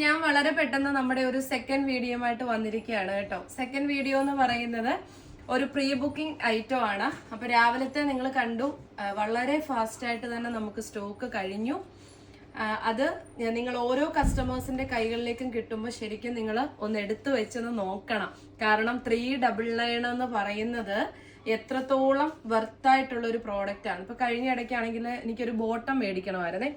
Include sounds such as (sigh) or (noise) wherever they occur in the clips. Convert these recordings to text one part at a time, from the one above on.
ഞാൻ വളരെ പെട്ടെന്ന് നമ്മുടെ ഒരു സെക്കൻഡ് വീഡിയോയുമായിട്ട് വന്നിരിക്കുകയാണ് കേട്ടോ. സെക്കൻഡ് വീഡിയോ എന്ന് പറയുന്നത് ഒരു പ്രീ ബുക്കിംഗ് ഐറ്റം ആണ്. അപ്പൊ രാവിലത്തെ നിങ്ങൾ കണ്ടു. വളരെ ഫാസ്റ്റ് ആയിട്ട് തന്നെ നമുക്ക് സ്റ്റോക്ക് കഴിഞ്ഞു. അത് നിങ്ങൾ ഓരോ കസ്റ്റമേഴ്സിന്റെ കൈകളിലേക്കും കിട്ടുമ്പോൾ ശരിക്കും നിങ്ങൾ ഒന്ന് എടുത്തു വെച്ചൊന്ന് നോക്കണം. കാരണം ത്രീ ഡബിൾ നയൻ എന്ന് പറയുന്നത് എത്രത്തോളം വർത്തായിട്ടുള്ള ഒരു പ്രോഡക്റ്റ് ആണ്. ഇപ്പൊ കഴിഞ്ഞ ഇടയ്ക്കാണെങ്കിൽ എനിക്കൊരു ബോട്ടം മേടിക്കണമായിരുന്നേ.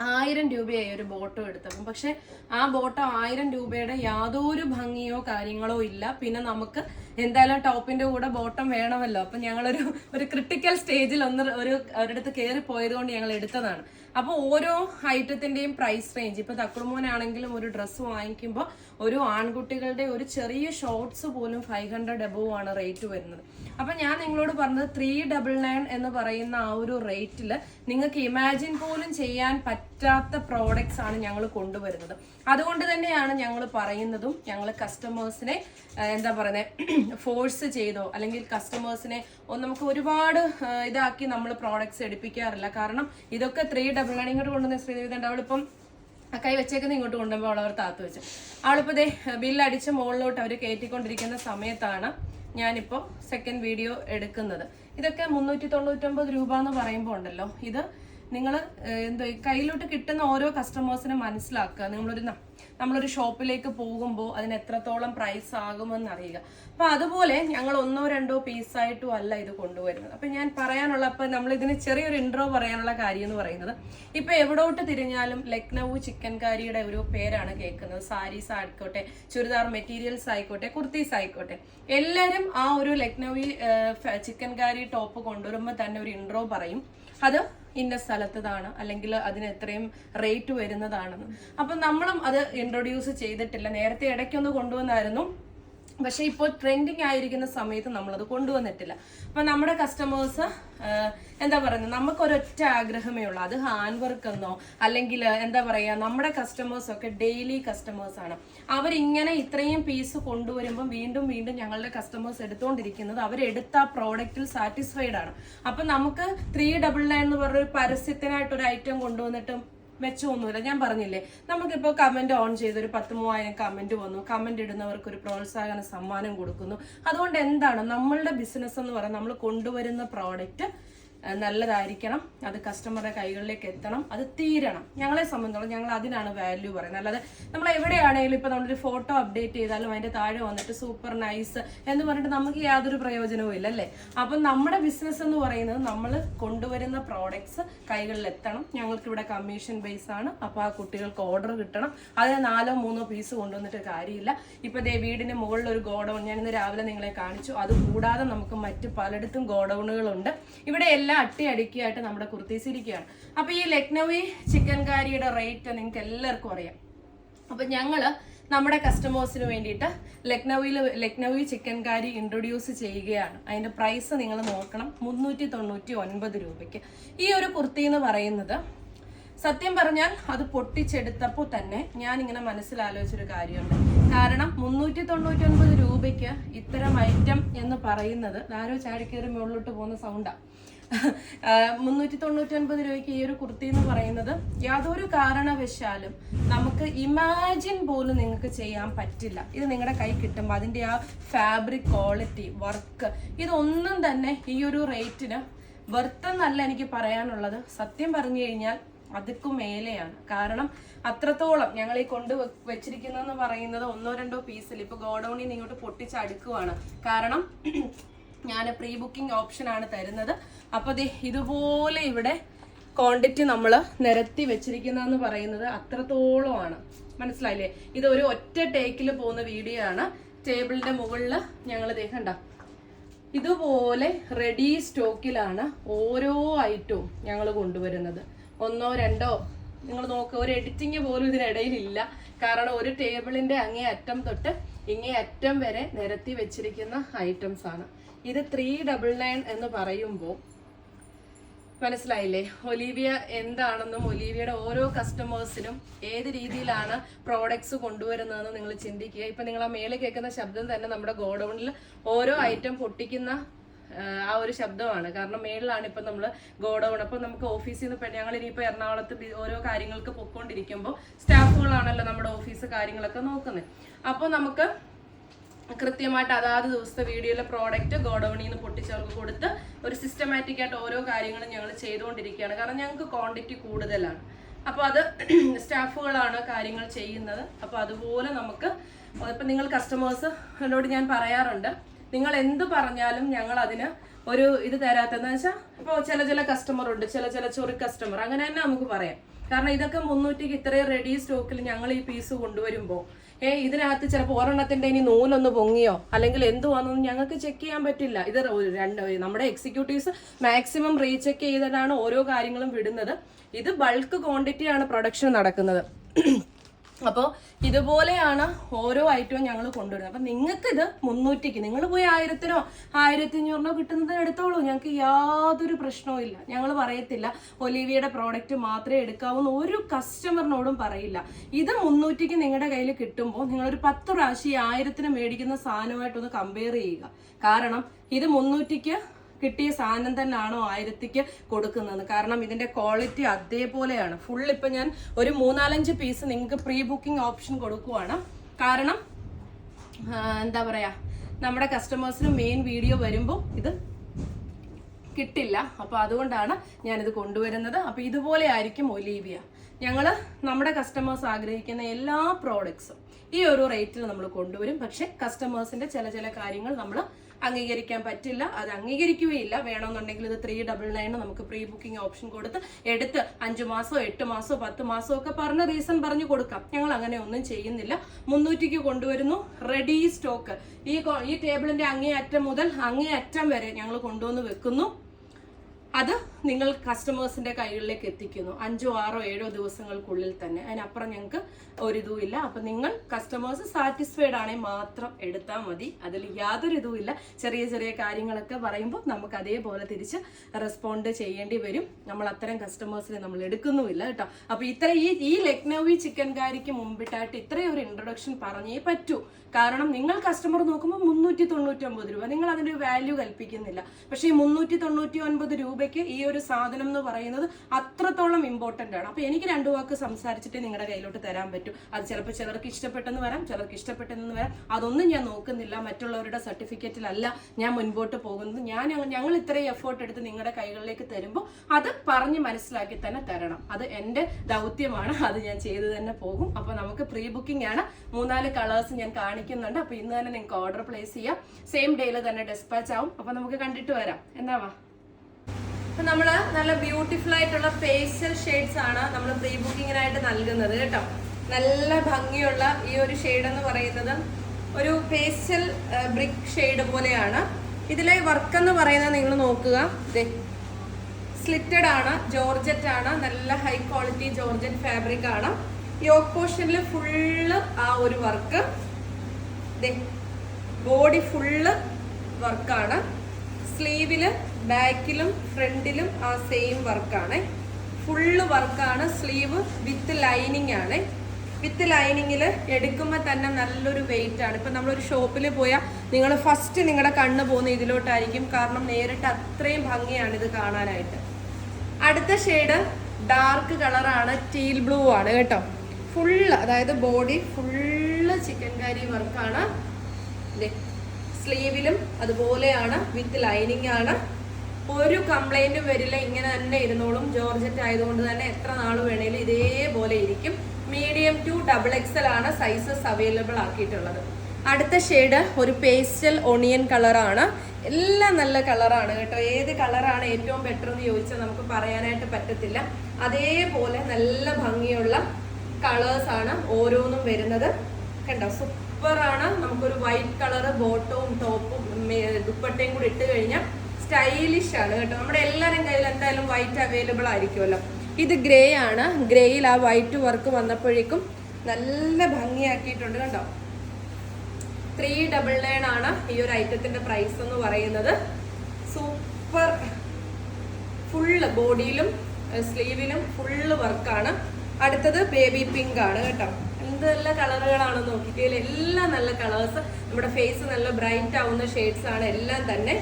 ആയിരം രൂപയായി ഒരു ബോട്ടോ എടുത്തപ്പം. പക്ഷെ ആ ബോട്ടോ ആയിരം രൂപയുടെ യാതൊരു ഭംഗിയോ കാര്യങ്ങളോ ഇല്ല. പിന്നെ നമുക്ക് എന്തായാലും ടോപ്പിന്റെ കൂടെ ബോട്ടം വേണമല്ലോ. അപ്പൊ ഞങ്ങളൊരു ഒരു ക്രിട്ടിക്കൽ സ്റ്റേജിൽ ഒന്ന് ഒരു ഒരിടത്ത് കയറി പോയത് കൊണ്ട് ഞങ്ങൾ എടുത്തതാണ്. അപ്പൊ ഓരോ ഐറ്റത്തിന്റെയും പ്രൈസ് റേഞ്ച് ഇപ്പൊ തക്കുടുമോനാണെങ്കിലും ഒരു ഡ്രസ്സ് വാങ്ങിക്കുമ്പോൾ ഒരു ആൺകുട്ടികളുടെ ഒരു ചെറിയ ഷോർട്സ് പോലും ഫൈവ് ഹൺഡ്രഡ് എബോവ് ആണ് റേറ്റ് വരുന്നത്. അപ്പൊ ഞാൻ നിങ്ങളോട് പറഞ്ഞത് ത്രീ ഡബിൾ നയൻ എന്ന് പറയുന്ന ആ ഒരു റേറ്റിൽ നിങ്ങൾക്ക് ഇമാജിൻ പോലും ചെയ്യാൻ പറ്റാത്ത പ്രോഡക്ട്സ് ആണ് ഞങ്ങൾ കൊണ്ടുവരുന്നത്. അതുകൊണ്ട് തന്നെയാണ് ഞങ്ങൾ പറയുന്നതും ഞങ്ങൾ കസ്റ്റമേഴ്സിനെ എന്താ പറയുന്നത് ഫോഴ്സ് ചെയ്തോ അല്ലെങ്കിൽ കസ്റ്റമേഴ്സിനെ നമുക്ക് ഒരുപാട് ഇതാക്കി നമ്മൾ പ്രോഡക്റ്റ്സ് എടുപ്പിക്കാറില്ല. കാരണം ഇതൊക്കെ ത്രീ ഡബിൾ നയൻ ഇങ്ങോട്ട് കൊണ്ടുവന്ന ശ്രീദേവി അവളിപ്പം കൈ വെച്ചേക്കുന്ന ഇങ്ങോട്ട് കൊണ്ടുപോകുമ്പോൾ അവൾ അവർ താത്ത് വെച്ചു. അവളിപ്പോൾ ദേ ബില്ലടിച്ച മുകളിലോട്ട് അവർ കയറ്റിക്കൊണ്ടിരിക്കുന്ന സമയത്താണ് ഞാനിപ്പോൾ സെക്കൻഡ് വീഡിയോ എടുക്കുന്നത്. ഇതൊക്കെ മുന്നൂറ്റി തൊണ്ണൂറ്റൊമ്പത് രൂപ എന്ന് പറയുമ്പോൾ ഉണ്ടല്ലോ. ഇത് നിങ്ങൾ എന്തോ കയ്യിലോട്ട് കിട്ടുന്ന ഓരോ കസ്റ്റമേഴ്സിനെ മനസ്സിലാക്കുക. നിങ്ങളൊരു നമ്മളൊരു ഷോപ്പിലേക്ക് പോകുമ്പോൾ അതിന് എത്രത്തോളം പ്രൈസ് ആകുമെന്ന് അറിയുക അപ്പോൾ അതുപോലെ ഞങ്ങൾ ഒന്നോ രണ്ടോ പീസായിട്ടും അല്ല ഇത് കൊണ്ടുവരുന്നത്. അപ്പോൾ ഞാൻ പറയാനുള്ള അപ്പം നമ്മൾ ഇതിന് ചെറിയൊരു ഇൻട്രോ പറയാനുള്ള കാര്യം എന്ന് പറയുന്നത് ഇപ്പോൾ എവിടോട്ട് തിരിഞ്ഞാലും ലക്നൗ ചിക്കൻ കാരിയുടെ ഒരു പേരാണ് കേൾക്കുന്നത്. സാരീസ് ആയിക്കോട്ടെ ചുരിദാർ മെറ്റീരിയൽസ് ആയിക്കോട്ടെ കുർത്തീസ് ആയിക്കോട്ടെ. എല്ലാവരും ആ ഒരു ലക്നൗവി ചിക്കൻ കാരി ടോപ്പ് കൊണ്ടുവരുമ്പോൾ തന്നെ ഒരു ഇൻട്രോ പറയും. അത് ഇന്ന സ്ഥലത്തതാണ് അല്ലെങ്കിൽ അതിന് എത്രയും റേറ്റ് വരുന്നതാണെന്ന്. അപ്പം നമ്മളും അത് ഇൻട്രൊഡ്യൂസ് ചെയ്തിട്ടില്ല. നേരത്തെ ഇടയ്ക്കൊന്ന് കൊണ്ടുവന്നായിരുന്നു. പക്ഷെ ഇപ്പോൾ ട്രെൻഡിങ് ആയിരിക്കുന്ന സമയത്ത് നമ്മളത് കൊണ്ടുവന്നിട്ടില്ല. അപ്പൊ നമ്മുടെ കസ്റ്റമേഴ്സ് എന്താ പറയുന്നത്? നമുക്കൊരൊറ്റ ആഗ്രഹമേ ഉള്ളൂ. അത് ഹാൻഡ് വർക്ക് എന്നോ അല്ലെങ്കിൽ എന്താ പറയുക നമ്മുടെ കസ്റ്റമേഴ്സ് ഒക്കെ ഡെയിലി കസ്റ്റമേഴ്സ് ആണ്. അവരിങ്ങനെ ഇത്രയും പീസ് കൊണ്ടുവരുമ്പോൾ വീണ്ടും വീണ്ടും ഞങ്ങളുടെ കസ്റ്റമേഴ്സ് എടുത്തുകൊണ്ടിരിക്കുന്നത് അവരെടുത്ത ആ പ്രോഡക്റ്റിൽ സാറ്റിസ്ഫൈഡ് ആണ്. അപ്പം നമുക്ക് ത്രീ ഡബിൾ നയൻ എന്ന് പറഞ്ഞൊരു പരസ്യത്തിനായിട്ടൊരു ഐറ്റം കൊണ്ടുവന്നിട്ട് മെച്ചമൊന്നുമില്ല ഞാൻ പറഞ്ഞില്ലേ നമുക്കിപ്പോൾ കമന്റ് ഓൺ ചെയ്ത് ഒരു പത്ത് മൂവായിരം കമന്റ് വന്നു. കമന്റ് ഇടുന്നവർക്ക് ഒരു പ്രോത്സാഹന സമ്മാനം കൊടുക്കുന്നു. അതുകൊണ്ട് എന്താണ്? നമ്മളുടെ ബിസിനസ് എന്ന് പറയുന്നത് നമ്മൾ കൊണ്ടുവരുന്ന പ്രോഡക്റ്റ് നല്ലതായിരിക്കണം. അത് കസ്റ്റമറുടെ കൈകളിലേക്ക് എത്തണം. അത് തീരണം. ഞങ്ങളെ സംബന്ധിച്ചോളം ഞങ്ങൾ അതിനാണ് വാല്യൂ പറയുന്നത്. അല്ലാതെ നമ്മൾ എവിടെയാണെങ്കിലും ഇപ്പൊ നമ്മളൊരു ഫോട്ടോ അപ്ഡേറ്റ് ചെയ്താലും അതിന്റെ താഴെ വന്നിട്ട് സൂപ്പർ നൈസ് എന്ന് പറഞ്ഞിട്ട് നമുക്ക് യാതൊരു പ്രയോജനവും ഇല്ല അല്ലേ അപ്പം നമ്മുടെ ബിസിനസ് എന്ന് പറയുന്നത് നമ്മൾ കൊണ്ടുവരുന്ന പ്രോഡക്ട്സ് കൈകളിൽ എത്തണം. ഞങ്ങൾക്ക് ഇവിടെ കമ്മീഷൻ ബേസ് ആണ്. അപ്പോൾ ആ കുട്ടികൾക്ക് ഓർഡർ കിട്ടണം. അതിന് നാലോ മൂന്നോ പീസ് കൊണ്ടുവന്നിട്ട് കാര്യമില്ല. ഇപ്പൊ ദേ വീടിന് മുകളിൽ ഒരു ഗോഡൗൺ ഞാൻ ഇന്ന് രാവിലെ നിങ്ങളെ കാണിച്ചു. അത് കൂടാതെ നമുക്ക് മറ്റ് പലയിടത്തും ഗോഡൗണുകളുണ്ട് ഇവിടെ എല്ലാം അട്ടി അടിക്കുകയായിട്ട് നമ്മുടെ കുർത്തീസ് ഇരിക്കുകയാണ് അപ്പൊ ഈ ലക്നൗവി ചിക്കൻ കാരിയുടെ റേറ്റ് നിങ്ങൾക്ക് എല്ലാവർക്കും അറിയാം. അപ്പൊ ഞങ്ങൾ നമ്മുടെ കസ്റ്റമേഴ്സിന് വേണ്ടിയിട്ട് ലക്നൌവിൽ ലക്നൌവി ചിക്കൻ കാരി ഇൻട്രൊഡ്യൂസ് ചെയ്യുകയാണ്. അതിന്റെ പ്രൈസ് നിങ്ങൾ നോക്കണം. മുന്നൂറ്റി തൊണ്ണൂറ്റി ഒൻപത് രൂപയ്ക്ക്. ഈ ഒരു കുർത്തി എന്ന് പറയുന്നത് സത്യം പറഞ്ഞാൽ അത് പൊട്ടിച്ചെടുത്തപ്പോൾ തന്നെ ഞാൻ ഇങ്ങനെ മനസ്സിലാലോചിച്ചൊരു കാര്യമുണ്ട്. കാരണം മുന്നൂറ്റി തൊണ്ണൂറ്റി ഒൻപത് രൂപയ്ക്ക് ഇത്തരം ഐറ്റം എന്ന് പറയുന്നത് ആരോ ചാടിക്കേറി മുകളിലോട്ട് പോകുന്ന സൗണ്ടാ മുന്നൂറ്റി തൊണ്ണൂറ്റി ഒൻപത് രൂപയ്ക്ക് ഈ ഒരു കുർത്തി എന്ന് പറയുന്നത് യാതൊരു കാരണവശാലും നമുക്ക് ഇമാജിൻ പോലും നിങ്ങൾക്ക് ചെയ്യാൻ പറ്റില്ല. ഇത് നിങ്ങളുടെ കൈ കിട്ടുമ്പോൾ അതിന്റെ ആ ഫാബ്രിക് ക്വാളിറ്റി വർക്ക് ഇതൊന്നും തന്നെ ഈ ഒരു റേറ്റിന് വെർത്തെന്നല്ല എനിക്ക് പറയാനുള്ളത്. സത്യം പറഞ്ഞു കഴിഞ്ഞാൽ അതുക്കും മേലെയാണ്. കാരണം അത്രത്തോളം ഞങ്ങൾ ഈ കൊണ്ട് വെച്ചിരിക്കുന്നതെന്ന് പറയുന്നത് ഒന്നോ രണ്ടോ പീസിൽ ഇപ്പൊ ഗോഡൌണിൽ നിന്ന് ഇങ്ങോട്ട് പൊട്ടിച്ചടുക്കുവാണ്. കാരണം ഞാൻ പ്രീ ബുക്കിംഗ് ഓപ്ഷൻ ആണ് തരുന്നത്. അപ്പൊ ദേ ഇതുപോലെ ഇവിടെ ക്വാണ്ടിറ്റി നമ്മൾ നിരത്തി വെച്ചിരിക്കുന്നതെന്ന് പറയുന്നത് അത്രത്തോളമാണ്. മനസ്സിലായില്ലേ? ഇത് ഒരു ഒറ്റ ടേക്കിൽ പോകുന്ന വീഡിയോ ആണ്. ടേബിളിന്റെ മുകളിൽ ഞങ്ങൾ ദേഹണ്ട ഇതുപോലെ റെഡി സ്റ്റോക്കിലാണ് ഓരോ ഐറ്റവും ഞങ്ങൾ കൊണ്ടുവരുന്നത്. ഒന്നോ രണ്ടോ നിങ്ങൾ നോക്കുക ഒരു എഡിറ്റിംഗ് പോലും ഇതിനിടയിലില്ല. കാരണം ഒരു ടേബിളിന്റെ അങ്ങേ അറ്റം തൊട്ട് ഇങ്ങേ അറ്റം വരെ നിരത്തി വെച്ചിരിക്കുന്ന ഐറ്റംസ് ആണ്. ഇത് ത്രീ ഡബിൾ നയൻ എന്ന് പറയുമ്പോൾ മനസ്സിലായില്ലേ? ഒലീവിയ എന്താണെന്നും ഒലീവിയയുടെ ഓരോ കസ്റ്റമേഴ്സിനും ഏത് രീതിയിലാണ് പ്രോഡക്ട്സ് കൊണ്ടുവരുന്നതെന്ന് നിങ്ങൾ ചിന്തിക്കുക. ഇപ്പൊ നിങ്ങൾ ആ മേളിൽ കേൾക്കുന്ന ശബ്ദം തന്നെ നമ്മുടെ ഗോഡൌണിൽ ഓരോ ഐറ്റം പൊട്ടിക്കുന്ന ആ ഒരു ശബ്ദമാണ്. കാരണം മേളിലാണ് ഇപ്പൊ നമ്മൾ ഗോഡൗൺ. അപ്പൊ നമുക്ക് ഓഫീസിൽ നിന്ന് ഞങ്ങൾ ഇനിയിപ്പോ എറണാകുളത്ത് ഓരോ കാര്യങ്ങൾക്ക് പൊക്കോണ്ടിരിക്കുമ്പോൾ സ്റ്റാഫുകളാണല്ലോ നമ്മുടെ ഓഫീസ് കാര്യങ്ങളൊക്കെ നോക്കുന്നത് അപ്പോൾ നമുക്ക് കൃത്യമായിട്ട് അതാത് ദിവസത്തെ വീഡിയോയിലെ പ്രോഡക്റ്റ് ഗോഡൗണിൽ നിന്ന് പൊട്ടിച്ചവർക്ക് കൊടുത്ത് ഒരു സിസ്റ്റമാറ്റിക് ആയിട്ട് ഓരോ കാര്യങ്ങളും ഞങ്ങൾ ചെയ്തുകൊണ്ടിരിക്കുകയാണ്. കാരണം ഞങ്ങൾക്ക് ക്വാണ്ടിറ്റി കൂടുതലാണ്. അപ്പോൾ അത് (clears throat) സ്റ്റാഫുകളാണ് കാര്യങ്ങൾ ചെയ്യുന്നത്. അപ്പോൾ അതുപോലെ നമുക്ക് ഇപ്പം നിങ്ങൾ കസ്റ്റമേഴ്സിനോട് ഞാൻ പറയാറുണ്ട്. നിങ്ങൾ എന്ത് പറഞ്ഞാലും ഞങ്ങൾ അതിന് ഒരു ഇത് തരാത്തെന്ന് വെച്ചാൽ ഇപ്പോൾ ചില ചില കസ്റ്റമർ ഉണ്ട് ചില ചില ചൊറി കസ്റ്റമർ അങ്ങനെ തന്നെ നമുക്ക് പറയാം. കാരണം ഇതൊക്കെ മുന്നൂറ്റിക്ക് ഇത്രയും റെഡി സ്റ്റോക്കിൽ ഞങ്ങൾ ഈ പീസ് കൊണ്ടുവരുമ്പോൾ ഏ ഇതിനകത്ത് ചിലപ്പോൾ ഒരെണ്ണത്തിന്റെ ഇനി നൂലൊന്ന് പൊങ്ങിയോ അല്ലെങ്കിൽ എന്തുവാണെന്ന് ഞങ്ങൾക്ക് ചെക്ക് ചെയ്യാൻ പറ്റില്ല. ഇത് രണ്ട് നമ്മുടെ എക്സിക്യൂട്ടീവ്സ് മാക്സിമം റീചെക്ക് ചെയ്തിട്ടാണ് ഓരോ കാര്യങ്ങളും വിടുന്നത്. ഇത് ബൾക്ക് ക്വാണ്ടിറ്റിയാണ് പ്രൊഡക്ഷൻ നടക്കുന്നത്. അപ്പോൾ ഇതുപോലെയാണ് ഓരോ ഐറ്റവും ഞങ്ങൾ കൊണ്ടുവരുന്നത്. അപ്പം നിങ്ങൾക്ക് ഇത് മുന്നൂറ്റിക്ക് നിങ്ങൾ പോയി ആയിരത്തിനോ ആയിരത്തി അഞ്ഞൂറിനോ കിട്ടുന്നത് എടുത്തോളൂ. ഞങ്ങൾക്ക് യാതൊരു പ്രശ്നവും ഇല്ല. ഞങ്ങൾ പറയത്തില്ല ഒലിവിയുടെ പ്രോഡക്റ്റ് മാത്രമേ എടുക്കാവൂ ഒരു കസ്റ്റമറിനോടും പറയില്ല. ഇത് മുന്നൂറ്റിക്ക് നിങ്ങളുടെ കയ്യിൽ കിട്ടുമ്പോൾ നിങ്ങളൊരു പത്ത് പ്രാവശ്യം ഈ ആയിരത്തിന് മേടിക്കുന്ന സാധനമായിട്ടൊന്ന് കമ്പയർ ചെയ്യുക. കാരണം ഇത് മുന്നൂറ്റിക്ക് കിട്ടിയ സാധനം തന്നെയാണോ ആയിരത്തിക്ക് കൊടുക്കുന്നത്? കാരണം ഇതിന്റെ ക്വാളിറ്റി അതേപോലെയാണ്. ഫുൾ ഇപ്പൊ ഞാൻ ഒരു മൂന്നാലഞ്ച് പീസ് നിങ്ങൾക്ക് പ്രീ ബുക്കിംഗ് ഓപ്ഷൻ കൊടുക്കുവാണ്. കാരണം എന്താ പറയാ നമ്മുടെ കസ്റ്റമേഴ്സിന് മെയിൻ വീഡിയോ വരുമ്പോൾ ഇത് കിട്ടില്ല. അപ്പോൾ അതുകൊണ്ടാണ് ഞാനിത് കൊണ്ടുവരുന്നത്. അപ്പോൾ ഇതുപോലെ ആയിരിക്കും ഒലീവിയ. ഞങ്ങൾ നമ്മുടെ കസ്റ്റമേഴ്സ് ആഗ്രഹിക്കുന്ന എല്ലാ പ്രോഡക്ട്സും ഈ ഒരു റേറ്റിൽ നമ്മൾ കൊണ്ടുവരും. പക്ഷേ കസ്റ്റമേഴ്സിന്റെ ചില ചില കാര്യങ്ങൾ നമ്മൾ അംഗീകരിക്കാൻ പറ്റില്ല. അത് അംഗീകരിക്കുകയില്ല. വേണമെന്നുണ്ടെങ്കിൽ ഇത് ത്രീ ഡബിൾ നയൻ നമുക്ക് പ്രീ ബുക്കിംഗ് ഓപ്ഷൻ കൊടുത്ത് എടുത്ത് അഞ്ച് മാസോ എട്ട് മാസോ പത്ത് മാസോ ഒക്കെ പറഞ്ഞ റീസൺ പറഞ്ഞു കൊടുക്കാം. ഞങ്ങൾ അങ്ങനെ ഒന്നും ചെയ്യുന്നില്ല. മുന്നൂറ്റിക്ക് കൊണ്ടുവരുന്നു. റെഡി സ്റ്റോക്ക് ഈ ഈ ടേബിളിന്റെ അങ്ങേയറ്റം മുതൽ അങ്ങേയറ്റം വരെ ഞങ്ങൾ കൊണ്ടുവന്ന് വെക്കുന്നു. അത് നിങ്ങൾ കസ്റ്റമേഴ്സിന്റെ കൈകളിലേക്ക് എത്തിക്കുന്നു. അഞ്ചോ ആറോ ഏഴോ ദിവസങ്ങൾക്കുള്ളിൽ തന്നെ. അതിനപ്പുറം ഞങ്ങൾക്ക് ഒരിതും ഇല്ല. അപ്പൊ നിങ്ങൾ കസ്റ്റമേഴ്സ് സാറ്റിസ്ഫൈഡ് ആണെങ്കിൽ മാത്രം എടുത്താൽ മതി. അതിൽ യാതൊരു ഇതും ഇല്ല. ചെറിയ ചെറിയ കാര്യങ്ങളൊക്കെ പറയുമ്പോൾ നമുക്ക് അതേപോലെ തിരിച്ച് റെസ്പോണ്ട് ചെയ്യേണ്ടി വരും. നമ്മൾ അത്തരം കസ്റ്റമേഴ്സിനെ നമ്മൾ എടുക്കുന്നുമില്ല കേട്ടോ. അപ്പോൾ ഇത്ര ഈ ഈ ലക്നൌവി ചിക്കൻ കാരിക്ക് മുമ്പിട്ടായിട്ട് ഇത്രയും ഒരു ഇൻട്രൊഡക്ഷൻ പറഞ്ഞേ പറ്റൂ. കാരണം നിങ്ങൾ കസ്റ്റമർ നോക്കുമ്പോൾ മുന്നൂറ്റി തൊണ്ണൂറ്റി ഒമ്പത് രൂപ. നിങ്ങൾ അതിന്റെ വാല്യൂ കൽപ്പിക്കുന്നില്ല. പക്ഷേ ഈ മുന്നൂറ്റി തൊണ്ണൂറ്റി ഒൻപത് രൂപയ്ക്ക് ഈ ഒരു സാധനം എന്ന് പറയുന്നത് അത്രത്തോളം ഇമ്പോർട്ടന്റ് ആണ്. അപ്പോൾ എനിക്ക് രണ്ട് വാക്ക് സംസാരിച്ചിട്ട് നിങ്ങളുടെ കയ്യിലോട്ട് തരാൻ പറ്റും. അത് ചിലപ്പോൾ ചിലർക്ക് ഇഷ്ടപ്പെട്ടെന്ന് വരാം ചിലർക്ക് ഇഷ്ടപ്പെട്ടെന്ന് വരാം. അതൊന്നും ഞാൻ നോക്കുന്നില്ല. മറ്റുള്ളവരുടെ സർട്ടിഫിക്കറ്റിലല്ല ഞാൻ മുൻപോട്ട് പോകുന്നത്. ഞാൻ ഞങ്ങൾ ഇത്രയും എഫേർട്ട് എടുത്ത് നിങ്ങളുടെ കൈകളിലേക്ക് തരുമ്പോൾ അത് പറഞ്ഞ് മനസ്സിലാക്കി തന്നെ തരണം. അത് എന്റെ ദൗത്യമാണ്. അത് ഞാൻ ചെയ്തു തന്നെ പോകും. അപ്പോൾ നമുക്ക് പ്രീ ബുക്കിംഗ് ആണ്. മൂന്നാൽ കളേഴ്സ് ഞാൻ കാണിക്കുന്നുണ്ട്. അപ്പോൾ ഇന്ന് തന്നെ നിങ്ങൾക്ക് ഓർഡർ പ്ലേസ് ചെയ്യാം. സെയിം ഡേയിൽ തന്നെ ഡെസ്പാച്ച് ആവും. അപ്പോൾ നമുക്ക് കണ്ടിട്ട് വരാം. എന്നാ വാ. അപ്പൊ നമ്മൾ നല്ല ബ്യൂട്ടിഫുൾ ആയിട്ടുള്ള ഫേഷ്യൽ ഷെയ്ഡ്സ് ആണ് നമ്മൾ പ്രീ ബുക്കിങ്ങിനായിട്ട് നൽകുന്നത് കേട്ടോ. നല്ല ഭംഗിയുള്ള ഈ ഒരു ഷെയ്ഡ് എന്ന് പറയുന്നത് ഒരു ഫേഷ്യൽ ബ്രിക്ക് ഷെയ്ഡ് പോലെയാണ്. ഇതിലെ വർക്ക് എന്ന് പറയുന്നത് നിങ്ങൾ നോക്കുക. സ്ലിറ്റഡ് ആണ് ജോർജറ്റ് ആണ് നല്ല ഹൈ ക്വാളിറ്റി ജോർജറ്റ് ഫാബ്രിക് ആണ്. യോക്ക് പോർഷനിൽ ഫുള്ള് ആ ഒരു വർക്ക് ബോഡി ഫുള്ള് വർക്കാണ് സ്ലീവിൽ ബാക്കിലും ഫ്രണ്ടിലും ആ സെയിം വർക്കാണ് ഫുള്ള് വർക്കാണ് സ്ലീവ് വിത്ത് ലൈനിങ് ആണ്. വിത്ത് ലൈനിങ്ങിൽ എടുക്കുമ്പോൾ തന്നെ നല്ലൊരു വെയിറ്റ് ആണ്. ഇപ്പം നമ്മളൊരു ഷോപ്പിൽ പോയാൽ നിങ്ങൾ ഫസ്റ്റ് നിങ്ങളുടെ കണ്ണ് പോകുന്ന ഇതിലോട്ടായിരിക്കും. കാരണം നേരിട്ട് അത്രയും ഭംഗിയാണ് ഇത് കാണാനായിട്ട്. അടുത്ത ഷെയ്ഡ് ഡാർക്ക് കളറാണ് ടീൽ ബ്ലൂ ആണ് കേട്ടോ. ഫുള്ള് അതായത് ബോഡി ഫുള്ള് ചിക്കൻ കറി വർക്കാണ് സ്ലീവിലും അതുപോലെയാണ് വിത്ത് ലൈനിങ് ആണ്. ഒരു കംപ്ലൈന്റും വരില്ല. ഇങ്ങനെ തന്നെ ഇരുന്നോളും. ജോർജറ്റ് ആയതുകൊണ്ട് തന്നെ എത്ര നാൾ വേണേലും ഇതേപോലെ ഇരിക്കും. മീഡിയം ടു ഡബിൾ എക്സൽ ആണ് സൈസസ് അവൈലബിൾ ആക്കിയിട്ടുള്ളത്. അടുത്ത ഷെയ്ഡ് ഒരു പേസ്റ്റൽ ഒണിയൻ കളറാണ് എല്ലാം നല്ല കളറാണ് കേട്ടോ. ഏത് കളറാണ് ഏറ്റവും ബെറ്റർ എന്ന് ചോദിച്ചാൽ നമുക്ക് പറയാനായിട്ട് പറ്റത്തില്ല. അതേപോലെ നല്ല ഭംഗിയുള്ള കളേഴ്സ് ആണ് ഓരോന്നും വരുന്നത്. കണ്ടോ? സൂപ്പറാണ് നമുക്കൊരു വൈറ്റ് കളർ ബോട്ടവും ടോപ്പും ദുപ്പട്ടയും കൂടി ഇട്ട് കഴിഞ്ഞാൽ സ്റ്റൈലിഷ് ആണ് കേട്ടോ. നമ്മുടെ എല്ലാവരും കയ്യിൽ എന്തായാലും വൈറ്റ് അവൈലബിൾ ആയിരിക്കുമല്ലോ. ഇത് ഗ്രേ ആണ്. ഗ്രേയിൽ ആ വൈറ്റ് വർക്ക് വന്നപ്പോഴേക്കും നല്ല ഭംഗിയാക്കിയിട്ടുണ്ട് കണ്ടോ. ത്രീ ഡബിൾ നയൻ ആണ് ഈ ഒരു ഐറ്റത്തിന്റെ പ്രൈസ് എന്ന് പറയുന്നത്. സൂപ്പർ ഫുള്ള് ബോഡിയിലും സ്ലീവിലും ഫുള്ള് വർക്കാണ് അടുത്തത് ബേബി പിങ്ക് ആണ് കേട്ടോ. എന്തെല്ലാം കളറുകളാണ് നോക്കിക്കേ. എല്ലാം നല്ല കളേഴ്സ് നമ്മുടെ ഫേസ് നല്ല ബ്രൈറ്റ് ആവുന്ന ഷെയ്ഡ്സ് ആണ് എല്ലാം തന്നെ.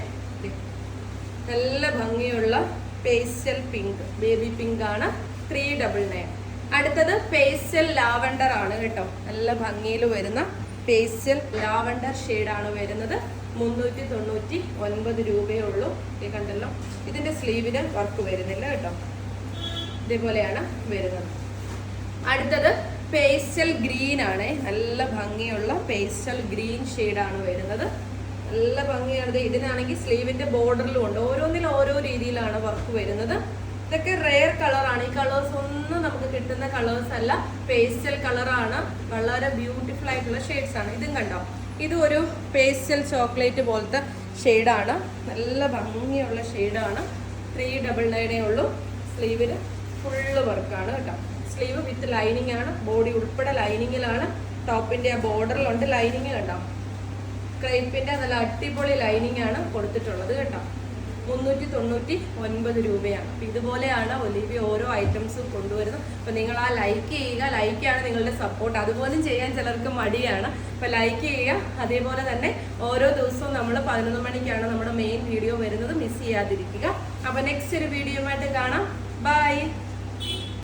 നല്ല ഭംഗിയുള്ള പേസ്റ്റൽ പിങ്ക് ബേബി പിങ്ക് ആണ് ത്രീ ഡബിൾ നയൻ. അടുത്തത് പേസ്റ്റൽ ലാവണ്ടർ ആണ് കേട്ടോ. നല്ല ഭംഗിയിൽ വരുന്ന പേസ്റ്റൽ ലാവണ്ടർ ആണ് വരുന്നത്. മുന്നൂറ്റി തൊണ്ണൂറ്റി ഒൻപത് രൂപയേ ഉള്ളൂ. ഈ കണ്ടല്ലോ. ഇതിന്റെ സ്ലീവിന് വർക്ക് വരുന്നില്ല കേട്ടോ. ഇതേപോലെയാണ് വരുന്നത്. അടുത്തത് പേസ്റ്റൽ ഗ്രീൻ ആണ്. നല്ല ഭംഗിയുള്ള പേസ്റ്റൽ ഗ്രീൻ ആണ് വരുന്നത്. നല്ല ഭംഗിയാണ്. ഇതിനാണെങ്കിൽ സ്ലീവിന്റെ ബോർഡറിലും ഉണ്ട്. ഓരോന്നിലും ഓരോ രീതിയിലാണ് വർക്ക് വരുന്നത്. ഇതൊക്കെ റെയർ കളറാണ് ഈ കളേഴ്സ് ഒന്നും നമുക്ക് കിട്ടുന്ന കളേഴ്സ് അല്ല. പേസ്റ്റൽ കളറാണ് വളരെ ബ്യൂട്ടിഫുൾ ആയിട്ടുള്ള ഷെയ്ഡ്സ് ആണ്. ഇതും കണ്ടോ? ഇത് ഒരു പേസ്റ്റൽ ചോക്ലേറ്റ് പോലത്തെ ഷെയ്ഡാണ് നല്ല ഭംഗിയുള്ള ഷെയ്ഡാണ് ത്രീ ഡബിൾ നയനേ ഉള്ളൂ. സ്ലീവിന് ഫുള്ള് വർക്കാണ് കേട്ടോ. സ്ലീവ് വിത്ത് ലൈനിങ് ആണ്. ബോഡി ഉൾപ്പെടെ ലൈനിങ്ങിലാണ് ടോപ്പിന്റെ ആ ബോർഡറിലുണ്ട് ലൈനിങ് കണ്ടോ? ക്രൈപ്പിന്റെ നല്ല അടിപൊളി ലൈനിങ് ആണ് കൊടുത്തിട്ടുള്ളത് കേട്ടോ. മുന്നൂറ്റി തൊണ്ണൂറ്റി ഒൻപത് രൂപയാണ്. അപ്പൊ ഇതുപോലെയാണ് ഒലിവി ഓരോ ഐറ്റംസും കൊണ്ടുവരുന്നത്. അപ്പൊ നിങ്ങൾ ആ ലൈക്ക് ചെയ്യുക ലൈക്കാണ് നിങ്ങളുടെ സപ്പോർട്ട് അതുപോലും ചെയ്യാൻ ചിലർക്ക് മടിയാണ്. അപ്പൊ ലൈക്ക് ചെയ്യുക. അതേപോലെ തന്നെ ഓരോ ദിവസവും നമ്മൾ പതിനൊന്ന് മണിക്കാണ് നമ്മുടെ മെയിൻ വീഡിയോ വരുന്നത്. മിസ് ചെയ്യാതിരിക്കുക. അപ്പൊ നെക്സ്റ്റ് ഒരു വീഡിയോ ആയിട്ട് കാണാം. ബൈ